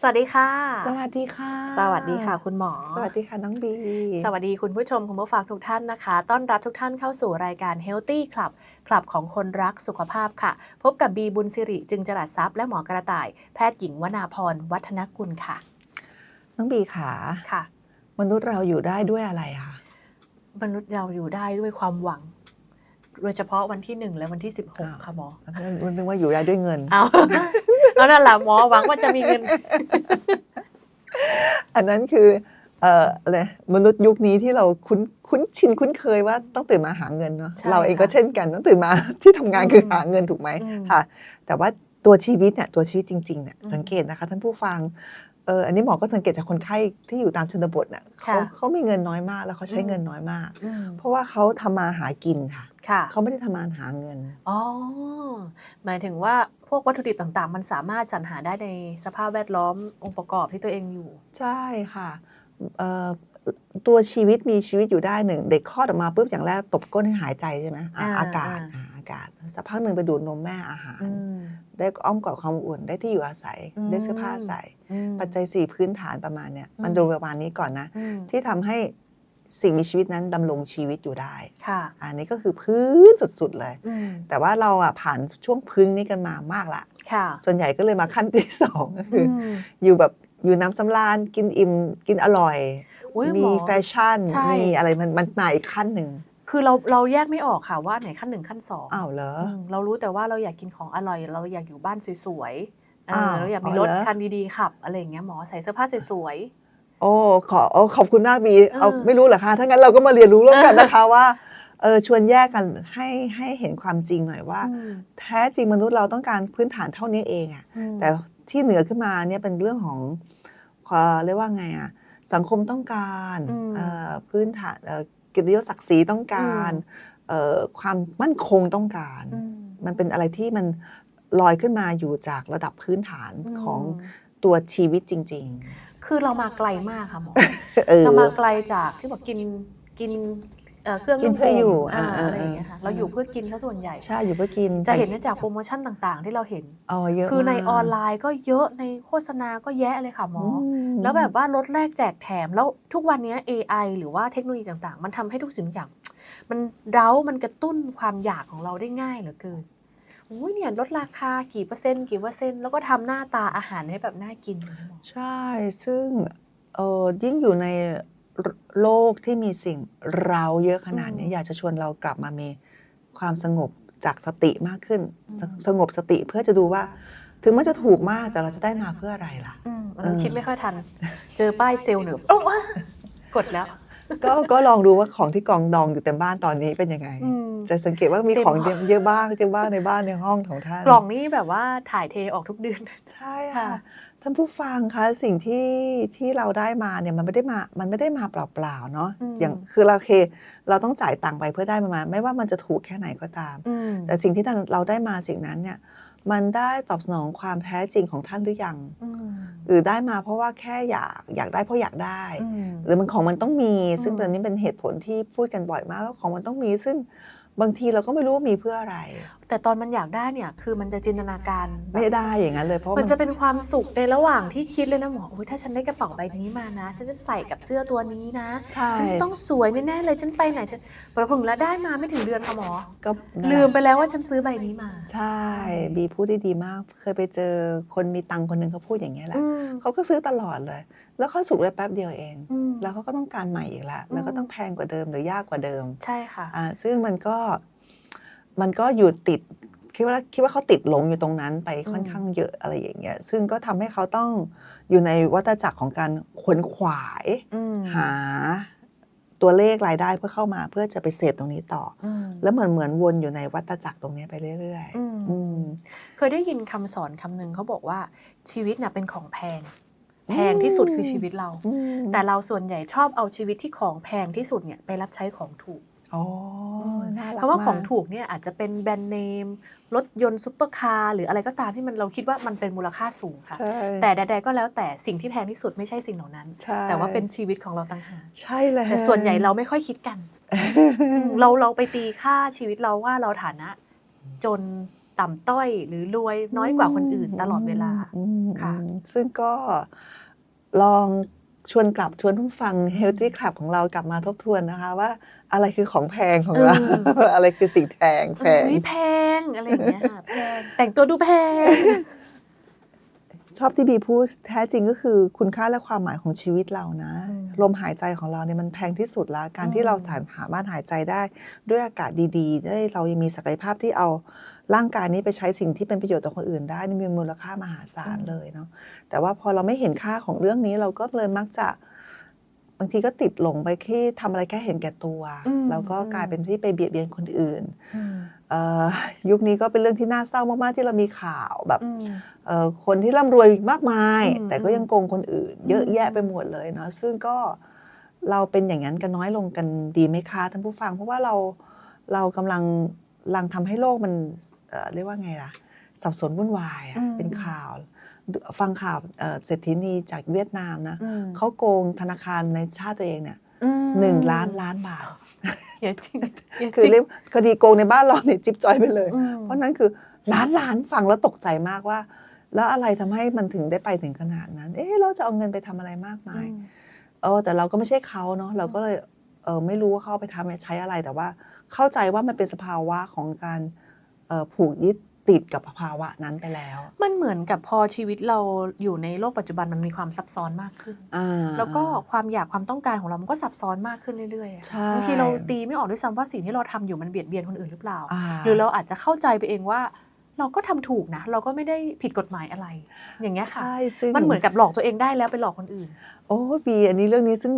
สวัสดีค่ะ สวัสดีค่ะ สวัสดีค่ะ คุณหมอ สวัสดีค่ะน้องบี สวัสดีคุณผู้ชมคุณผู้ฟังทุกท่านนะคะ ต้อนรับทุกท่านเข้าสู่รายการ Healthy Club คลับของคนรักสุขภาพค่ะ พบกับบีบุญสิริจึงจรัสทรัพย์และหมอกระต่าย แพทย์หญิงวนาพรวัฒนกุลค่ะ น้องบีขาค่ะ มนุษย์เราอยู่ได้ด้วยอะไรคะ มนุษย์เราอยู่ได้ด้วยความหวัง โดยเฉพาะวันที่หนึ่งและวันที่16ค่ะหมอนึกว่าอยู่ได้ด้วยเงินเอาแล้วนั่นแหละหมอหวังว่าจะมีเงิน อันนั้นคือเอ่ออะไรมนุษย์ยุคนี้ที่เราคุ้นคุ้นชินคุ้นเคยว่าต้องตื่นมาหาเงินเนาะใช่เราเองค่ะก็เช่นกันต้องตื่นมาที่ทำงานคือหาเงินถูกไหมอืมค่ะ แต่ว่าตัวชีวิตเนี่ยตัวชีวิตจริงๆเนี่ยอืมสังเกตนะคะท่านผู้ฟังเอออันนี้หมอก็สังเกตจากคนไข้ที่อยู่ตามชนบทเนี่ยเขาค่ะเขามีเงินน้อยมากแล้วเขาใช้อืมเงินน้อยมากอืมเพราะว่าเขาทำมาหากินค่ะ ค่ะเขาไม่ได้ทำมาหาเงิน อ๋อหมายถึงว่าพวกวัตถุดิบต่างๆ มันสามารถสรรหาได้ในสภาพแวดล้อมองค์ประกอบที่ตัวเองอยู่ ใช่ค่ะเอ่อตัวชีวิตมีชีวิตอยู่ได้หนึ่งเด็กคลอดออกมาปุ๊บอย่างแรกตบก้นให้หายใจใช่ไหมอะอ่า อากาศอ่าอ่าอากาศสักพักหนึ่งไปดูดนมแม่อาหาร อืม ได้อ้อมกอดความอบอุ่นได้ที่อยู่อาศัยอืม ได้เสื้อผ้าใส่ อืม ปัจจัยสี่พื้นฐานประมาณเนี้ยอืมมันดูประมาณนี้ก่อนนะ อืมที่ทำให้ สิ่งมีชีวิตนั้นดำรงชีวิตอยู่ได้ค่ะ อันนี้ก็คือพื้นสุดๆเลย อืมแต่ว่าเราอะผ่านช่วงพื้นนี้กันมามากละ ค่ะส่วนใหญ่ก็เลยมาขั้นที่สองก็คืออมอยู่แบบอยู่น้ำสำราญกินอิ่มกินอร่อย อุ๊ยหมีอ แฟชั่น ใช่ มีอะไรมันมันมาอีกขั้นหนึ่งคือเราเราแยกไม่ออกค่ะว่าไหนขั้นหนึ่งขั้นสองอ้าวเหรออืมเรารู้แต่ว่าเราอยากกินของอร่อย เราอยากอยู่บ้านสวยๆเอออ้าวเราอยากมีอ๋อรถเหรอ คันดีๆขับอะไรอย่างเงี้ยหมอใส่เสื้อผ้าสวย โอ้ขอโอ้ขอบคุณมากบีเออเอาไม่รู้เหรอคะถ้างั้นเราก็มาเรียนรู้ร่วมกันนะคะว่าเออชวนแยกกันให้ให้เห็นความจริงหน่อยว่าๆอืมแท้จริงมนุษย์เราต้องการพื้นฐานเท่านี้เองอะอืมแต่ที่เหนือขึ้นมาเนี่ยเป็นเรื่องของความเรียกว่าไงอะสังคมต้องการอืมเอ่อพื้นฐานเอ่อเกิตยศศักดิ์ศรีต้องการอืมเอ่อความมั่นคงต้องการอืมมันเป็นอะไรที่มันลอยขึ้นมาอยู่จากระดับพื้นฐานของมตัวชีวิตจริง คือเรามาไกลมากค่ะหมอๆเออ เรามาไกลจากที่บอกกินกินเอ่อเครื่องกินเพื่ออยู่อ่าอ่าอะไรอย่างเงี้ยค่ะอ่า เราอยู่เพื่อกินซะส่วนใหญ่ ใช่อยู่เพื่อกินจะเห็นได้จากโปรโมชั่นต่างๆ ที่เราเห็น อ๋อเยอะคือในมากออนไลน์ก็เยอะในโฆษณาก็แยะเลยค่ะหมออมแล้วแบบว่าลดแลกแจกแถมแล้วทุกวันนี้ AI หรือว่าเทคโนโลยีต่างๆ มันทำให้ทุกสิ่งทุกอย่าง มันเร้ามันกระตุ้นความอยากของเราได้ง่ายเหลือเกิน อุ้ยเนี่ยลดราคากี่เปอร์เซ็นต์กี่เปอร์เซ็นต์แล้วก็ทำหน้าตาอาหารให้แบบน่ากินเลยหมอใช่ ซึ่งเออยิ่งอยู่ในโลกที่มีสิ่งเราเยอะขนาดนี้อืมอยากจะชวนเรากลับมามีความสงบจากสติมากขึ้นสอืมสงบสติเพื่อจะดูว่า ถึงมันจะถูกมากแต่เราจะได้มาเพื่ออะไรล่ะ อืมอันเอนั้นอคิดไม่ค่อยทัน เจอป้ายเซลล์เหนือโอ้วะกดแล้ว ก็ก็ลองดูว่าของที่กองดองอยู่เต็มบ้านตอนนี้เป็นยังไงอืมจะสังเกตว่ามีเต็มของห้องเยอะบ้างเยอะบ้างในบ้านในห้องของท่านกล่องนี้แบบว่าถ่ายเทออกทุกเดือนใช่ค่ะค่ะท่านผู้ฟังคะสิ่งที่ที่เราได้มาเนี่ยมันไม่ได้มามันไม่ได้มาเปล่าๆเนาะอืมอย่างคือเราเค เราต้องจ่ายตังค์ไปเพื่อได้มันมา ไม่ว่ามันจะถูกแค่ไหนก็ตามอืมแต่สิ่งที่เราได้มาสิ่งนั้นเนี่ย มันได้ตอบสนองความแท้จริงของท่านหรือยังอืมหรือได้มาเพราะว่าแค่อยากอยากได้เพราะอยากได้อืมหรือมันของมันต้องมี ซึ่งอืมตอนนี้เป็นเหตุผลที่พูดกันบ่อยมากแล้วของมันต้องมี ซึ่งบางทีเราก็ไม่รู้ว่ามีเพื่ออะไร แต่ตอนมันอยากได้เนี่ยคือมันจะจินตนาการแบบไม่ได้อย่างนั้นเลยเพราะมันจะเป็นความสุขในระหว่างที่คิดเลยนะหมอโอ้ยถ้าฉันได้กระเป๋าใบนี้มานะฉันจะใส่กับเสื้อตัวนี้นะใช่ฉันจะต้องสวยแน่ๆเลยฉันไปไหนฉันพอผึ่งแล้วได้มาไม่ถึงเดือนค่ะหมอก็นั่นแหะลืมไปแล้วว่าฉันซื้อใบนี้มา ใช่บีพูดได้ดีมาก เคยไปเจอคนมีตังค์คนหนึ่งเขาพูดอย่างนี้ยแหละอืมเขาก็ซื้อตลอดเลย แล้วเขาสุกได้แป๊บเดียวเองอืมแล้วเขาก็ต้องการใหม่อีกแล้วอืมแล้วก็ต้องแพงกว่าเดิมหรือยากกว่าเดิมใช่ค่ะอ่าซึ่งมันก็ มันก็อยู่ติดคิดว่าคิดว่าเขาติดหลงอยู่ตรงนั้นไปค่อนข้างเยอะอะไรอย่างเงี้ยซึ่งก็ทำให้เขาต้องอยู่ในวัฏจักรของการขวนขวายอืมหาตัวเลขรายได้เพื่อเข้ามาเพื่อจะไปเสพตรงนี้ต่ออืมแล้วเหมือนเหมือนวนอยู่ในวัฏจักรตรงนี้ไปเรื่อยอืมๆอืมเคยได้ยินคำสอนคำหนึ่งเขาบอกว่าชีวิตน่ะเป็นของแพง แพงที่สุดคือชีวิตเราอืมแต่เราส่วนใหญ่ชอบเอาชีวิตที่ของแพงที่สุดเนี่ยไปรับใช้ของถูกอ๋อน่ารัก เพราะว่าของมกถูกเนี่ยอาจจะเป็นแบรนด์เนมรถยนต์ซุปเปอร์คาร์หรืออะไรก็ตามที่มันเราคิดว่ามันเป็นมูลค่าสูงค่ะใช่แต่ใดๆก็แล้วแต่สิ่งที่แพงที่สุดไม่ใช่สิ่งเหล่านั้นใช่แต่ว่าเป็นชีวิตของเราต่างหากใช่เลยแต่ส่วนใหญ่เราไม่ค่อยคิดกัน เราเราไปตีค่าชีวิตเราว่าเราฐานะ จนต่ำต้อยหรือรวยน้อยกว่าคนอื่นตลอดเวลาอืมค่ะอืมซึ่งก็ลอง ชวนกลับชวนผู้ฟัง Healthy Club ของเรากลับมาทบทวนนะคะว่า อะไรคือของแพงของเรา อะไรคือสิ่งแพงแพงเฮ้ยแพงอะไรอย่างเงี้ยค่ะแพงแต่งตัวดูแพง ชอบที่บีพูดแท้จริงก็คือคุณค่าและความหมายของชีวิตเรานะอืมลมหายใจของเราเนี่ยมันแพงที่สุดละการอืมที่เราสามารถหายใจได้ด้วยอากาศดีๆ ได้เรายังมีศักยภาพที่เอา ร่างกายนี้ไปใช้สิ่งที่เป็นประโยชน์ต่อคนอื่นได้นี่มีมูลค่ามหาศาลเลยเนาะแต่ว่าพอเราไม่เห็นค่าของเรื่องนี้เราก็เลยมักจะบางทีก็ติดหลงไปที่ทำอะไรแค่เห็นแก่ตัวอืมแล้วก็อืมกลายเป็นที่ไปเบียดเบียนคนอื่นอืมเอ่อยุคนี้ก็เป็นเรื่องที่น่าเศร้ามาก ๆ ที่เรามีข่าวแบบอืมเอ่อคนที่ร่ำรวยมากมายอืมแต่ก็ยังโกงคนอื่น เยอะแยะไปหมดเลยเนาะซึ่งก็เราเป็นอย่างนั้นกันน้อยลงกันดีไหมคะท่านผู้ฟัง เพราะว่าเราเรากำลังกำ ลังทำให้โลกมันเอ่อเรียกว่าไงล่ะ สับสนวุ่นวายอะอืมเป็นข่าว ฟังข่าวเอ่อเศรษฐินีจากเวียดนามนะอืมเขาโกงธนาคารในชาติตัวเองเนี่ยอืมหนึ่งล้านล้านบาทเยอะจริงเยอะคือจริงเรียกคดีโกงในบ้านเราเนี่ยจิ๊บจอยไปเลยอืมเพราะนั้นคือล้านล้านฟังแล้วตกใจมากว่า แล้วอะไรทำให้มันถึงได้ไปถึงขนาดนั้น เอ๊ะเราจะเอาเงินไปทำอะไรมากมายอืมเออแต่เราก็ไม่ใช่เขาเนาะเราก็เลยเออไม่รู้ว่าเขาเอาไปทำใช้อะไรแต่ว่า เข้าใจว่ามันเป็นสภาวะของการเอ่อผูกยึดติดกับภาวะนั้นไปแล้ว มันเหมือนกับพอชีวิตเราอยู่ในโลกปัจจุบันมันมีความซับซ้อนมากขึ้นอ่าแล้วก็ความอยากความต้องการของเรามันก็ซับซ้อนมากขึ้นเรื่อยๆอะใช่บางทีเราตีไม่ออกด้วยซ้ำว่าสิ่งที่เราทำอยู่มันเบียดเบียนคนอื่นหรือเปล่าาหรือเราอาจจะเข้าใจไปเองว่า เราก็ทำถูกนะ เราก็ไม่ได้ผิดกฎหมายอะไร อย่างเงี้ยค่ะใช่ซึ่งมันเหมือนกับหลอกตัวเองได้แล้วไปหลอกคนอื่น โอ้บีอันนี้เรื่องนี้ซึ่ง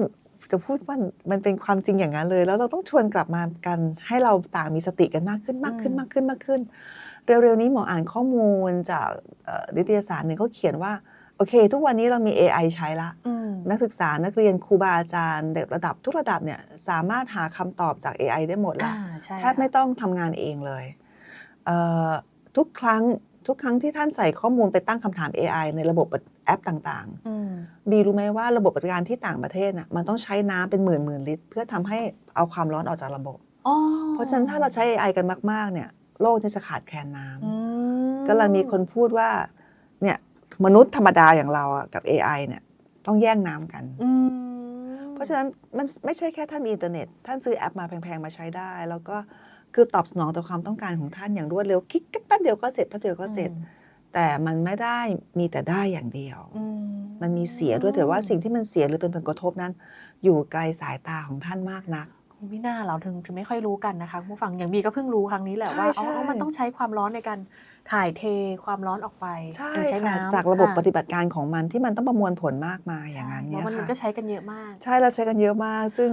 จะพูดว่ามันเป็นความจริงอย่างนั้นเลย แล้วเราต้องชวนกลับมากันให้เราต่างมีสติกันมากขึ้นมากขึ้นอืมมากขึ้นมากขึ้น เร็วๆนี้หมออ่านข้อมูลจากเอ่อนิตยสารหนึ่งเขาเขียนว่าโอเค ทุกวันนี้เรามี AI ใช้ละอืมนักศึกษานักเรียนครูบาอาจารย์เด็กระดับทุกระดับเนี่ยสามารถหาคำตอบจาก AI ได้หมดอ่าละใช่แทบไม่ต้องทำงานเองเลยเอ่อทุกครั้ง ทุกครั้งที่ท่านใส่ข้อมูลไปตั้งคำถาม AI ในระบบแอปต่างๆอืมบีรู้ไหมว่าระบบปฏิบัติการที่ต่างประเทศน่ะมันต้องใช้น้ำเป็นหมื่นหมื่นลิตร เพื่อทำให้เอาความร้อนออกจากระบบอ๋อเพราะฉะนั้นถ้าเราใช้ AI กันมาก ๆ เนี่ย โลกเนี่ยจะขาดแคลนน้ำอืมก็เลยมีคนพูดว่าเนี่ยมนุษย์ธรรมดาอย่างเราอะกับ AI เนี่ยต้องแย่งน้ำกันอืมเพราะฉะนั้นมันไม่ใช่แค่ท่านมีอินเทอร์เน็ต ท่านซื้อแอปมาแพง ๆ มาใช้ได้ แล้วก็ คือตอบสนองต่อความต้องการของท่านอย่างรวดเร็วคลิกแป๊บเดียวก็เสร็จแป๊บเดียวก็เสร็จ แต่มันไม่ได้มีแต่ได้อย่างเดียวอืมมันมีเสียด้วยแต่ว่าสิ่งที่มันเสียหรือเป็นผลกระทบนั้น อยู่ไกลสายตาของท่านมากนักไม่น่าเราถึงถึงไม่ค่อยรู้กันนะคะคุณผู้ฟังอย่างบีก็เพิ่งรู้ครั้งนี้แหละใช่ว่าอ๋ใช่อมันต้องใช้ความร้อนในการถ่ายเทความร้อนออกไปใช่โดยใช้ค่ะน้ำจากระบบค่ปฏิบัติการของมันที่มันต้องประมวลผลมากมายอย่างนั้นใช่เนี่ยแล้วมันค่ะก็ใช้กันเยอะมาก ใช่เราใช้กันเยอะมากซึ่ง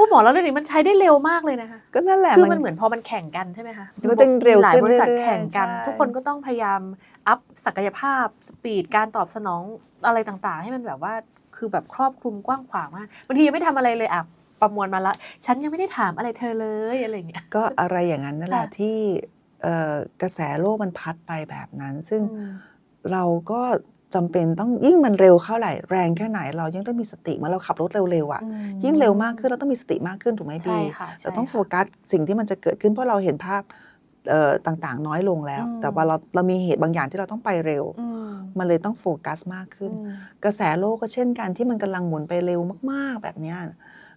พูดหมอแล้วเรื่องนี้มันใช้ได้เร็วมากเลยนะคะก็นั่นแหละคือมันเหมือนพอมันแข่งกันใช่ไหมคะมันก็ต้องเร็วมีหลายขึ้นบริษัทเรื่อยๆแข่งกันใช่ทุกคนก็ต้องพยายามอัพศักยภาพสปีดการตอบสนองอะไรต่างๆ ให้มันแบบว่าคือแบบครอบคลุมกว้างขวางมากบางทียังไม่ทำอะไรเลยอะประมวลมาละฉันยังไม่ได้ถามอะไรเธอเลยอะไรอย่างเงี้ยก็อะไรอย่างนั้นนั่นแหละค่ะที่เอ่อกระแสโลกมันพัดไปแบบนั้น ซึ่งอืมเราก็ จำเป็นต้องยิ่งมันเร็วเข้าไหร่แรงแค่ไหนเรายังต้องมีสติเมื่อเราขับรถเร็วๆอะอืมยิ่งเร็วมากขึ้นเราต้องมีสติมากขึ้นถูกไหมใช่บีค่ะใช่เราต้องโฟค่ะกัสสิ่งที่มันจะเกิดขึ้นเพราะเราเห็นภาพเอ่อต่างๆ น้อยลงแล้วอืมแต่ว่าเราเรามีเหตุบางอย่างที่เราต้องไปเร็วอืมมันเลยต้องโฟกัสมากขึ้นอืมกระแสโลกก็เช่นกันที่มันกำลังหมุนไปเร็วมากๆแบบเนี้ย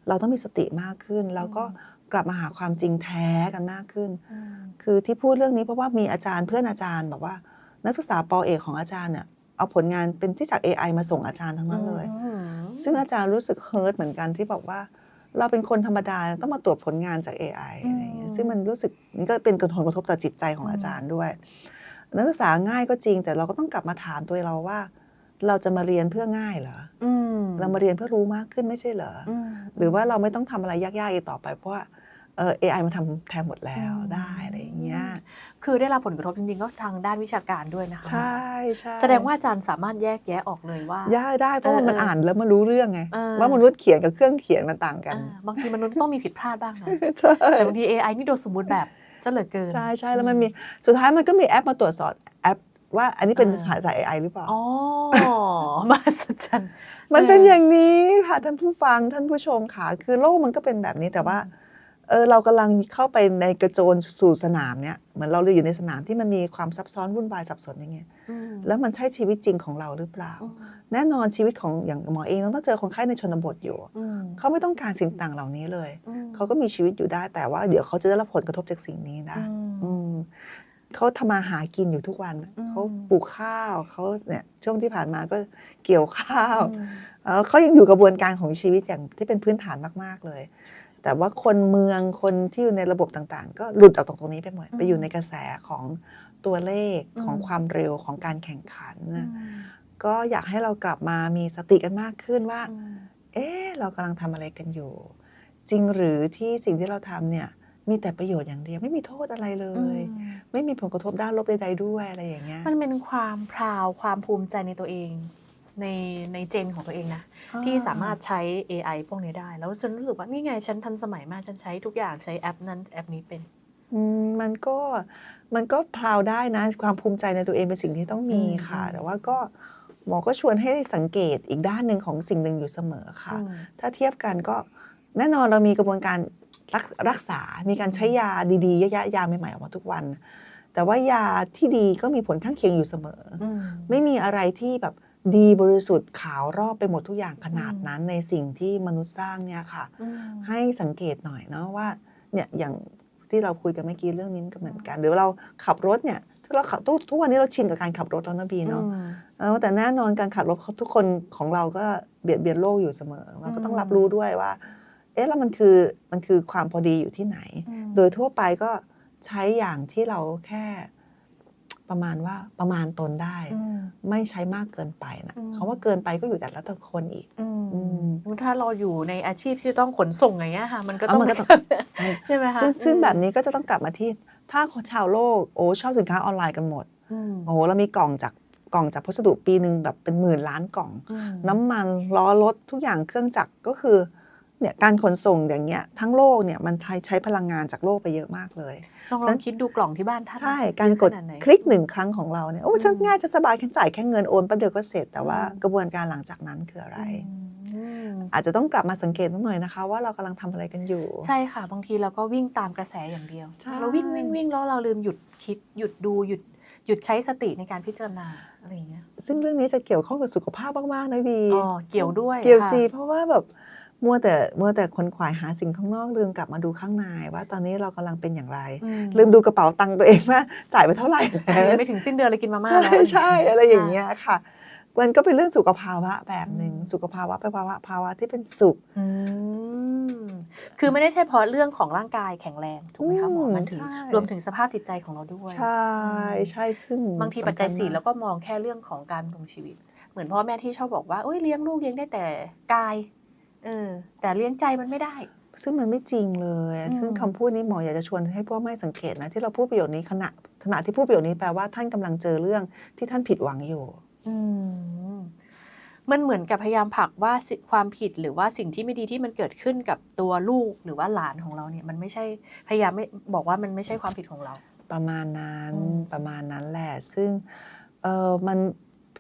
เราต้องมีสติมากขึ้น แล้วก็กลับมาหาความจริงแท้กันมากขึ้นอืมคือที่พูดเรื่องนี้เพราะว่ามีอาจารย์เพื่อนอาจารย์บอกว่า นักศึกษาปอเอกของอาจารย์เนี่ย เอาผลงานเป็นที่จาก AI มาส่งอาจารย์ทั้งนั้นเลยอืมซึ่งอาจารย์รู้สึกเฮิร์ตเหมือนกันที่บอกว่า เราเป็นคนธรรมดาต้องมาตรวจผลงานจาก AI อะไรอย่างเงี้ยซึ่งมันรู้สึกนี่ก็เป็นกระทบกระทบต่อจิตใจของอาจารย์ด้วย นักศึกษาง่ายก็จริง แต่เราก็ต้องกลับมาถามตัวเราว่า เราจะมาเรียนเพื่อง่ายเหรออืมเรามาเรียนเพื่อรู้มากขึ้นไม่ใช่เหรออมหรือว่าเราไม่ต้องทำอะไรยากๆอีกต่อไปเพราะว่าเออ AI มันทำแทนหมดแล้วอืมได้อะไรอย่างเงี้ย คือได้รับผลกระทบจริงๆ ก็ทางด้านวิชาการด้วยนะคะ ใช่ใช่แสดงว่าอาจารย์สามารถแยกแยะออกเลยว่าได้ได้เพราะว่าเออมันเอออ่อ่านแล้วมันรู้เรื่องไงเออว่ามนุษย์เขียนกับเครื่องเขียนมันต่างกันอ่าบางทีมนุษย์ต้องมีผิดพลาดบ้างนะใช่แต่บางที AI นี่โดยสมบูรณ์แบบซะเหลือเกิน ใช่ใช่แล้วมันมีสุดท้ายมันก็มีแอปมาตรวจสอบแอปว่าอันนี้เป็นอ่าภาษา AI หรือเปล่า อ๋อ มาสัจรรย์มันเป็นเอออย่างนี้ค่ะท่านผู้ฟังท่านผู้ชมค่ะ คือโลกมันก็เป็นแบบนี้แต่ว่า เออเรากำลังเข้าไปในกระโจนสู่สนามเนี่ยเหมือนเราเลยอยู่ในสนามที่มันมีความซับซ้อนวุ่นวายสับสนอย่างเงี้ยอืมแล้วมันใช่ชีวิตจริงของเราหรือเปล่าอืมแน่นอนชีวิตของอย่างหมอเองต้องเจอคนไข้ในชนบทอยู่อืมเขาไม่ต้องการสิ่งต่างเหล่านี้เลยอืมเขาก็มีชีวิตอยู่ได้แต่ว่าเดี๋ยวเขาจะได้รับผลกระทบจากสิ่งนี้นะอืมอืมเขาทำมาหากินอยู่ทุกวันอืมเขาปลูกข้าวเขาเนี่ยช่วงที่ผ่านมาก็เกี่ยวข้าวอืมเอ่อเขายังอยู่กระบวนการของชีวิตอย่างที่เป็นพื้นฐานมาก ๆเลย แต่ว่าคนเมืองคนที่อยู่ในระบบต่างๆ ก็หลุดจากตรงนี้ไปหมดอืมไปอยู่ในกระแสของตัวเลขอืมของความเร็วของการแข่งขันอืนะมก็อยากให้เรากลับมามีสติกันมากขึ้นว่าอืมเอ๊ะเรากำลังทำอะไรกันอยู่ จริงหรือที่สิ่งที่เราทำเนี่ยมีแต่ประโยชน์อย่างเดียวไม่มีโทษอะไรเลยอืมไม่มีผลกระทบด้านลบใดๆด้วยอะไรอย่างเงี้ยมันเป็นความพราวความภูมิใจในตัวเอง ในในเจนของตัวเองนะอ่าที่สามารถใช้ AI พวกนี้ได้ แล้วฉันรู้สึกว่านี่ไงฉันทันสมัยมากฉันใช้ทุกอย่างใช้แอปนั้นแอปนี้เป็นอืมมันก็มันก็พราวได้นะ ความภูมิใจในตัวเองเป็นสิ่งที่ต้องมีอืมค่ะอืมแต่ว่าก็หมอก็ชวนให้สังเกตอีกด้านหนึ่งของสิ่งหนึ่งอยู่เสมอค่ะอืมถ้าเทียบกันก็แน่นอนเรามีกระบวนการรักรักษา มีการใช้ยาดีๆเยอะๆยาใหม่ๆออกมาทุกวัน แต่ว่ายาที่ดีก็มีผลข้างเคียงอยู่เสมอออืมไม่มีอะไรที่แบบ ดีบริสุทธิ์ขาวรอบไปหมดทุกอย่างขนาดอืมนั้นในสิ่งที่มนุษย์สร้างเนี่ยค่ะอืมให้สังเกตหน่อยเนาะว่าเนี่ยอย่างที่เราคุยกันเมื่อกี้เรื่องนี้มันก็เหมือนกัน หรือเราขับรถเนี่ยทุกเราขับทุกทุกวันนี้เราชินกับการขับรถแล้วนะบีเนาะอืมเออแต่แน่นอนการขับรถเขาทุกคนของเราก็เบียดเบียนโลกอยู่เสมอเราก็ต้องอืมรับรู้ด้วยว่า เอ๊ะแล้วมันคือมันคือความพอดีอยู่ที่ไหนอืมโดยทั่วไปก็ใช้อย่างที่เราแค่ ประมาณว่าประมาณตนได้อืมไม่ใช้มากเกินไปนะอืมคำว่าเกินไปก็อยู่แต่ละแต่คนอีกอืมอืมถ้าเราอยู่ในอาชีพที่ต้องขนส่งอย่างเงี้ยค่ะ มันก็เอาต้องมันก็ต้องใช่ไหมคะซึ่งซึ่งอืมแบบนี้ก็จะต้องกลับมาที่ถ้าชาวโลกโอ้ชอบสินค้าออนไลน์กันหมดอืมโอ้โหเรามีกล่องจากกล่องจากพัสดุปีหนึ่งแบบเป็นหมื่นล้านกล่องอืมน้ำมันล้อรถทุกอย่างเครื่องจักรก็คือ เนี่ยการขนส่งอย่างเงี้ยทั้งโลกเนี่ยมันใช้พลังงานจากโลกไปเยอะมากเลยลองลนั้องนคิดดูกล่องที่บ้านท่านใช่การกดเยอะขนไหนคลิกหนึ่งครั้งของเราเนี่ยโอ้ฉันอืมง่ายจะสบายแค่จ่ายแค่เงินโอนแป๊บเดียวก็เสร็จ แต่ว่าอืมกระบวนการหลังจากนั้นคืออะไรอืมอาจจะต้องกลับมาสังเกตหน่อยนะคะ ว่าเรากำลังทำอะไรกันอยู่ ใช่ค่ะ บางทีเราก็วิ่งตามกระแสอย่างเดียวใช่เราวิ่งวิ่งวิ่งแล้วเราลืมหยุดคิดหยุดดูหยุดหยุดใช้สติในการพิจารณาอะไรอย่างเงี้ยซึ่งเรื่องนี้จะเกี่ยวข้องกับสุขภาพมากๆนะบีอ๋อเกี่ยวด้วยเกี่ยวค่ะสิเพราะว่าแบบ มัวแต่มัวแต่คนขวายหาสิ่งข้างนอกลืมกลับมาดูข้างในว่าตอนนี้เรากำลังเป็นอย่างไรอืลืมดูกระเป๋าตังค์ตัวเองว่าจ่ายไปเท่าไหร่แล้วยังไม่ถึงสิ้นเดือนเลยกินมาม่าใช่แล้วใช่อะไรอย่างเงี้ยค่ะมันก็เป็นเรื่องสุขภาวะแบบหนึ่งอืมสุขภาวะเป็นภาวะภาวะที่เป็นสุขอืมคือไม่ได้ใช่เพราะเรื่องของร่างกายแข็งแรงถูกไหมคะหมออืมมันถึงใช่รวมถึงสภาพจิตใจของเราด้วย ใช่ใช่ซึ่งบางทีปัจจัยสำคัญสี่มากแล้วก็มองแค่เรื่องของการดำรงชีวิต เหมือนพ่อแม่ที่ชอบบอกว่าโอ้ยเลี้ยงลูกเลี้ยงได้แต่กาย เออ แต่เลี้ยงใจมันไม่ได้ ซึ่งมันไม่จริงเลย อืม ซึ่งคำพูดนี้หมออยากจะชวนให้พ่อแม่สังเกตนะที่เราพูดประโยคนี้ขณะขณะที่พูดประโยคนี้แปลว่าท่านกำลังเจอเรื่องที่ท่านผิดหวังอยู่ อืมมันเหมือนกับพยายามผลักว่าสิความผิดหรือว่าสิ่งที่ไม่ดีที่มันเกิดขึ้นกับตัวลูกหรือว่าหลานของเราเนี่ยมันไม่ใช่พยายามไม่บอกว่ามันไม่ใช่ความผิดของเรา ประมาณนั้นอืม ประมาณนั้นแหละ ซึ่งเออมัน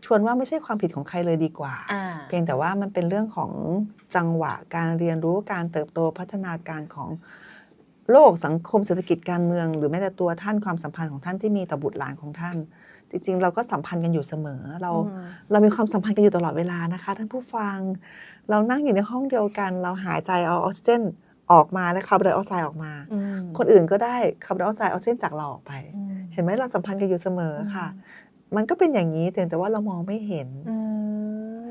ชวนว่าไม่ใช่ความผิดของใครเลยดีกว่าอ่า เพียงแต่ว่ามันเป็นเรื่องของจังหวะการเรียนรู้การเติบโตพัฒนาการของโลกสังคมเศรษฐกิจการเมือง หรือแม้แต่ตัวท่านความสัมพันธ์ของท่านที่มีต่อบุตรหลานของท่าน จริง ๆ เราก็สัมพันธ์กันอยู่เสมอ เราอืมเรามีความสัมพันธ์กันอยู่ตลอดเวลานะคะ ท่านผู้ฟัง เรานั่งอยู่ในห้องเดียวกัน เราหายใจเอาออกซิเจนออกมาและคาร์บอนไดออกไซด์ออกมาอืมคนอื่นก็ได้คาร์บอนไดออกไซด์ออกซิเจนจากเราออกไปอืมเห็นไหมเราสัมพันธ์กันอยู่เสมอค่ะ มันก็เป็นอย่างนี้แต่แต่ว่าเรามองไม่เห็นอื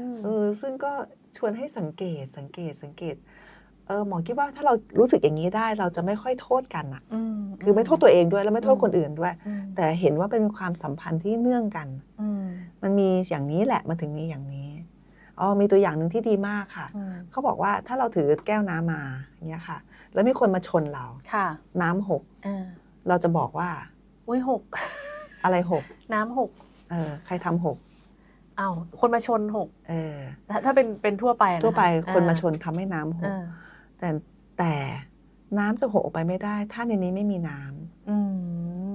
มเออซึ่งก็ชวนให้สังเกตสังเกตสังเกตเออหมอคิดว่าถ้าเรารู้สึกอย่างนี้ได้เราจะไม่ค่อยโทษกันอะมคือไม่โทษตัวเองด้วยแล้วไม่โทษอืมคนอื่นด้วยอืมแต่เห็นว่าเป็นความสัมพันธ์ที่เนื่องกันอืมมันมีอย่างนี้แหละมันถึงมีอย่างนี้อ๋อมีตัวอย่างหนึ่งที่ดีมากค่ะอืมเขาบอกว่าถ้าเราถือแก้วน้ำมาอย่างเงี้ยค่ะ แล้วมีคนมาชนเราค่ะ น้ำหกเออเราจะบอกว่า อุ้ยหกอะไรหก น้ำหก เออใครทำหกอ้าวคนมาชนหกเออ ถ้าถ้าเป็นเป็นทั่วไปอะะทั่วไปอ่คนมาชนทำให้น้ำหเอกอแต่แต่น้ำจะหกออกไปไม่ได้ ถ้าในนี้ไม่มีน้ำอื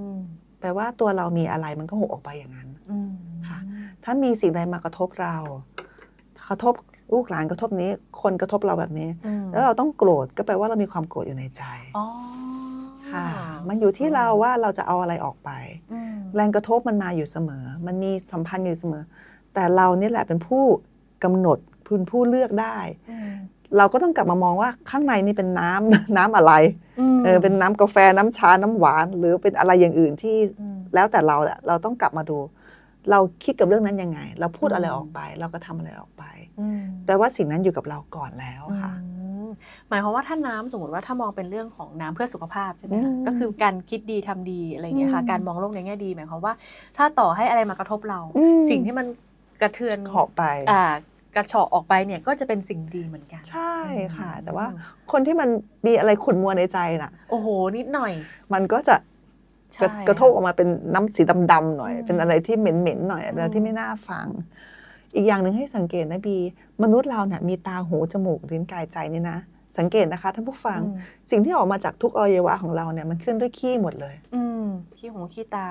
มแปลว่าตัวเรามีอะไรมันก็หกออกไปอย่างนั้นอืมค่ะถ้ามีสิ่งใดมากระทบเรากระทบลูกหลานกระทบนี้ คนกระทบเราแบบนี้อืมแล้วเราต้องโกรธก็แปลว่าเรามีความโกรธอยู่ในใจอ๋อค่ะ มันอยู่ที่เราว่าเราจะเอาอะไรออกไปอืม แรงกระทบมันมาอยู่เสมอ มันมีสัมพันธ์อยู่เสมอ แต่เรานี่แหละเป็นผู้กำหนดเป็นผู้เลือกได้อืมเราก็ต้องกลับมามองว่าข้างในนี่เป็นน้ำน้ำอะไรมเออเป็นน้ำกาแฟน้ำชาน้ำหวาน หรือเป็นอะไรอย่างอื่นที่อืมแล้วแต่เราแหละเราต้องกลับมาดู เราคิดกับเรื่องนั้นยังไง เราพูดอะไรอืมออกไป เราก็ทำอะไรออกไปอืมแต่ว่าสิ่งนั้นอยู่กับเราก่อนแล้วค่ะอืม หมายความว่าถ้าน้ำสมมติว่าถ้ามองเป็นเรื่องของน้ำเพื่อสุขภาพใช่ไหมอืคะมก็คือการคิดดีทำดีอะไรอย่างเงี้ยค่ะอืมการมองโลกในแง่ดี หมายความว่า ถ้าต่อให้อะไรมากระทบเราอืมสิ่งที่มันกระเทือนขอบไปอ่ากระเฉาะออกไปเนี่ยก็จะเป็นสิ่งดีเหมือนกัน ใช่ค่ะอืมแต่ว่าคนที่มันมีอะไรขุ่นมัวในใจน่ะ โอ้โห นิดหน่อย มันก็จะใช่กระกระทบออกมาเป็นน้ำสีดำๆหน่อยอืมเป็นอะไรที่เหม็นๆหน่อยเป็นอะไรอืมที่ไม่น่าฟัง อีกอย่างหนึ่งให้สังเกตนะบี มนุษย์เราเนี่ยมีตาหูจมูกลิ้นกายใจนี่นะ สังเกตนะคะท่านผู้ฟังอืมสิ่งที่ออกมาจากทุกอวัยวะของเราเนี่ยมันขึ้นด้วยขี้หมดเลยอืมขี้หูขี้ตา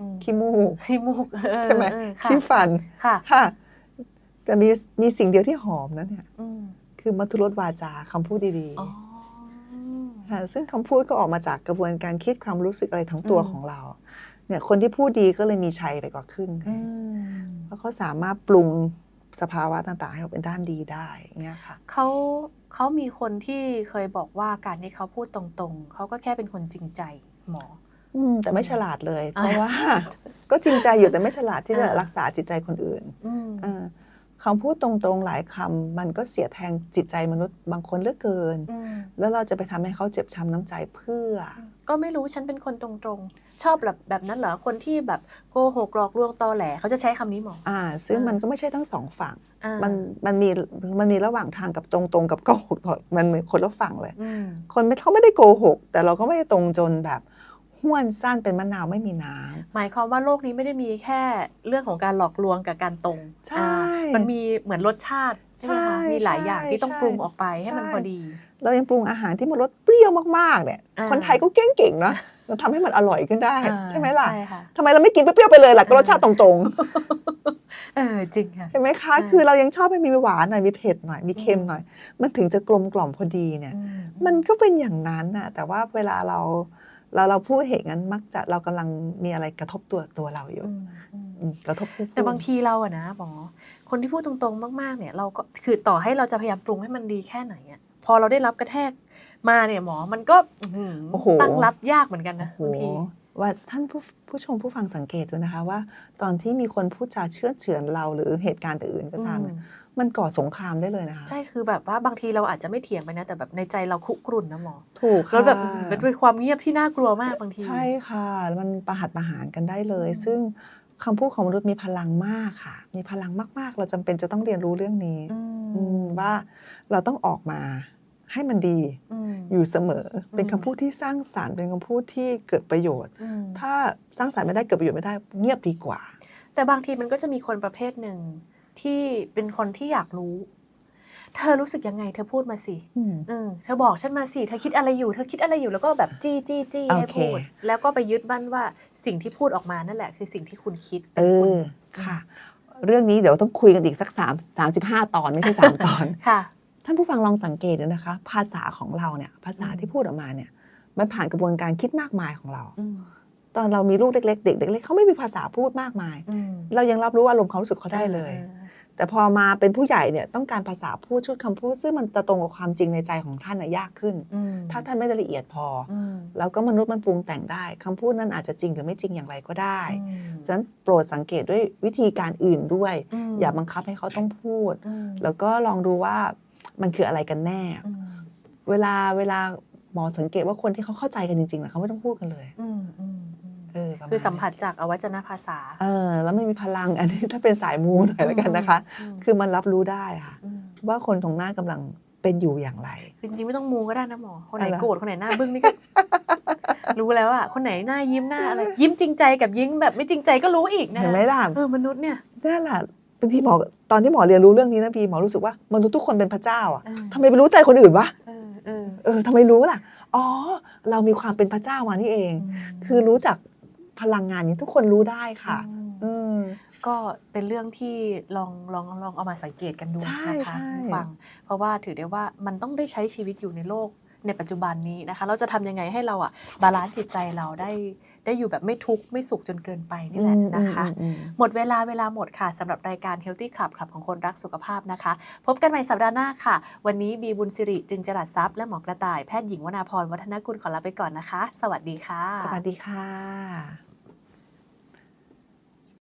อืมขี้มูกขี้มูกเออใช่ไหมเออค่ะขี้ฟันค่ะค่ะแต่มีมีสิ่งเดียวที่หอมนะเนี่ยอืมคือมัทุรสวาจาคำพูดดีอ๋อๆค่ะซึ่งคำพูดก็ออกมาจากกระบวนการคิดความรู้สึกอะไรทั้งตัวอืมของเรา เนี่ยคนที่พูดดีก็เลยมีชัยไปกว่าครึ่งอืมเพราะเขาสามารถปรุงสภาวะต่างๆ ให้ออกเป็นด้านดีได้เงี้ยค่ะเขาเขามีคนที่เคยบอกว่าการที่เขาพูดตรงๆ เขาก็แค่เป็นคนจริงใจหมอ อืมแต่ไม่ฉลาดเลยอ่าเพราะว่า ก็จริงใจอยู่แต่ไม่ฉลาดที่จะอ่ารักษาจิตใจคนอื่นอืมเออ คำพูดตรงๆหลายคำมันก็เสียแทงจิตใจมนุษย์บางคนเหลือกเกินอืมแล้วเราจะไปทำให้เขาเจ็บช้ำน้ำใจเพื่อ ก็ไม่รู้ฉันเป็นคนตรงๆ ชอบแบบแบบนั้นเหรอคนที่แบบโกหกหลอกลวงตอแหลเขาจะใช้คำนี้หมออ่า ซึ่งอ่ามัมันก็ไม่ใช่ทั้งสองฝั่งอ่ามันมันมีมันมีระหว่างทางกับตรงๆ กับโกหกมันเหมือนคนละฝั่งเลยอืมคนไม่เขาไม่ได้โกหก แต่เราก็ไม่ได้ตรงจนแบบ ห้วนสั้นเป็นมะนาวไม่มีน้ำหมายความว่าโลกนี้ไม่ได้มีแค่เรื่องของการหลอกลวงกับการตรงใช่อ่ามันมีเหมือนรสชาติใช่ไหมคะใช่มีหลายอย่างที่ต้องใช่ปรุงออกไปให้มันใช่พอดี เรายังปรุงอาหารที่มันรสเปรี้ยวมากๆเนี่ยอ่าคนไทยก็เก่งๆเนาะเราทำให้มันอร่อยขึ้นได้อ่าใช่ไหมล่ะใช่ค่ะทำไมเราไม่กินเปรี้ยวๆไปเลยล่ะก็รสชาติตรงเออจริงค่ะๆเห็นไหมคะอ่าคือเรายังชอบให้มีหวานหน่อยมีเผ็ดหน่อยมีเค็มอืมหน่อย มันถึงจะกลมกล่อมพอดีเนี่ยอืมันก็เป็นอย่างนั้นน่ะแต่ว่าเวลาเรา เราเราพูดเหตุงั้นมักจะเรากำลังมีอะไรกระทบตัวตัวเราอยู่อืมอืมอืมกระทบผู้พูดแต่บางทีเราอะนะหมอคนที่พูดตรงๆ มากๆเนี่ยเราก็คือต่อให้เราจะพยายามปรุงให้มันดีแค่ไหนอะพอเราได้รับกระแทกมาเนี่ยหมอมันก็อื้อหือโอ้โหตั้งรับยากเหมือนกันนะโอ้บางโหทีว่าท่านผู้ผู้ชมผู้ฟังสังเกตดูนะคะว่า ตอนที่มีคนพูดจาเชื่อดเฉือนเราหรือเหตุการณ์อื่นๆก็ตามเนี่ยอื มมันก่อสงครามได้เลยนะคะ ใช่คือแบบว่าบางทีเราอาจจะไม่เถียงไปนะ แต่แบบในใจเราคุกรุ่นนะหมอ ถูกค่ะแล้วแบบมันเป็นความเงียบที่น่ากลัวมากบางที ใช่ค่ะ มันประหัตประหารกันได้เลยอืมซึ่งคำพูดของมนุษย์มีพลังมากค่ะ มีพลังมาก ๆ เราจำเป็นจะต้องเรียนรู้เรื่องนี้อืมอืมว่าเราต้องออกมาให้มันดีอืมอยู่เสมอ เป็นอืมคำพูดที่สร้างสารรค์เป็นคำพูดที่เกิดประโยชน์อืมถ้าสร้างสรรค์ไม่ได้เกิดประโยชน์ไม่ได้เงียบดีกว่า แต่บางทีมันก็จะมีคนประเภทหนึ่ง ที่เป็นคนที่อยากรู้ เธอรู้สึกยังไง เธอพูดมาสิอืมเออเธอบอกฉันมาสิ เธอคิดอะไรอยู่ เธอคิดอะไรอยู่แล้วก็แบบจี้จี้จี้ให้โอเคพูด แล้วก็ไปยึดมั่นว่าสิ่งที่พูดออกมานั่นแหละ คือสิ่งที่คุณคิด เอเป็นคุณอค่ะ เรื่องนี้เดี๋ยวต้องคุยกันอีกสักสามสามสิบห้าตอนไม่ใช่สามตอนค่ะ ท่านผู้ฟังลองสังเกตดูนะคะ ภาษาของเราเนี่ย ภาษาอืมที่พูดออกมาเนี่ย มันผ่านกระบวนการคิดมากมายของเราอืมตอนเรามีลูกเล็กๆเด็กเล็กๆเขาไม่มีภาษาพูดมากมายอืมเรายังรับรู้อารมณ์ความรู้สึกเขาได้เลยออ แต่พอมาเป็นผู้ใหญ่เนี่ยต้องการภาษาพูดชุดคำพูด ซึ่งมันจะตรงกับความจริงในใจของท่านน่ะยากขึ้นอืมถ้าท่านไม่ได้ละเอียดพอออืมแล้วก็มนุษย์มันปรุงแต่งได้คำพูดนั้นอาจจะจริงหรือไม่จริงอย่างไรก็ได้อืมฉะนั้นโปรดสังเกตด้วยวิธีการอื่นด้วยมอย่าบังคับให้เขาต้องพูดอืมแล้วก็ลองดูว่ามันคืออะไรกันแน่อืมเวลาเวลาหมอสังเกตว่าคนที่เขาเข้าใจกันจริงๆนะเขาไม่ต้องพูดกันเลย คือสัมผัสจากอวัจนภาษาเออแล้วไม่มีพลังอันนี้ถ้าเป็นสายมูหน่อยแล้วกันนะคะมคือมันรับรู้ได้ค่ะมว่าคนตรงหน้ากำลังเป็นอยู่อย่างไรคือจริงๆไม่ต้องมูก็ได้นะหมอ คนไหนอะไรโกรธคนไหนหน้าบึ้งนี่ก็รู้แล้วอะคนไหนหน้ายิ้มหน้าอะไร ยิ้มจริงใจกับยิ้มแบบไม่จริงใจก็รู้อีกนะเห็นไหมล่ะเออมนุษย์เนี่ยนั่นแหละบางทีหมอตอนที่หมอเรียนรู้เรื่องนี้นะพี่หมอรู้สึกว่ามนุษย์ทุกคนเป็นพระเจ้าอะเออทำไมไปรู้ใจคนอื่นวะเออเออเออทำไมรู้ล่ะ อ๋อ เรามีความเป็นพระเจ้ามานี่เองมคือรู้จัก พลังงานนี้ทุกคนรู้ได้ค่ะอืมอืมก็เป็นเรื่องที่ลองลองลองเอามาสังเกตกันดูใช่นะคะใช่คุณผู้ฟัง เพราะว่าถือได้ว่ามันต้องได้ใช้ชีวิตอยู่ในโลกในปัจจุบันนี้นะคะ เราจะทำยังไงให้เราอะบาลานซ์จิตใจเราได้ ได้อยู่แบบไม่ทุกข์ไม่สุขจนเกินไปนี่แหละนะคะอืมอืมอืมหมดเวลาเวลาหมดค่ะสำหรับรายการ Healthy Club คลับของคนรักสุขภาพนะคะ พบกันใหม่สัปดาห์หน้าค่ะ วันนี้บีบุญสิริจึงจรัสทรัพย์และหมอกระต่ายแพทย์หญิงวนาพรวัฒนกุลขอลาไปก่อนนะคะ สวัสดีค่ะ สวัสดีค่ะ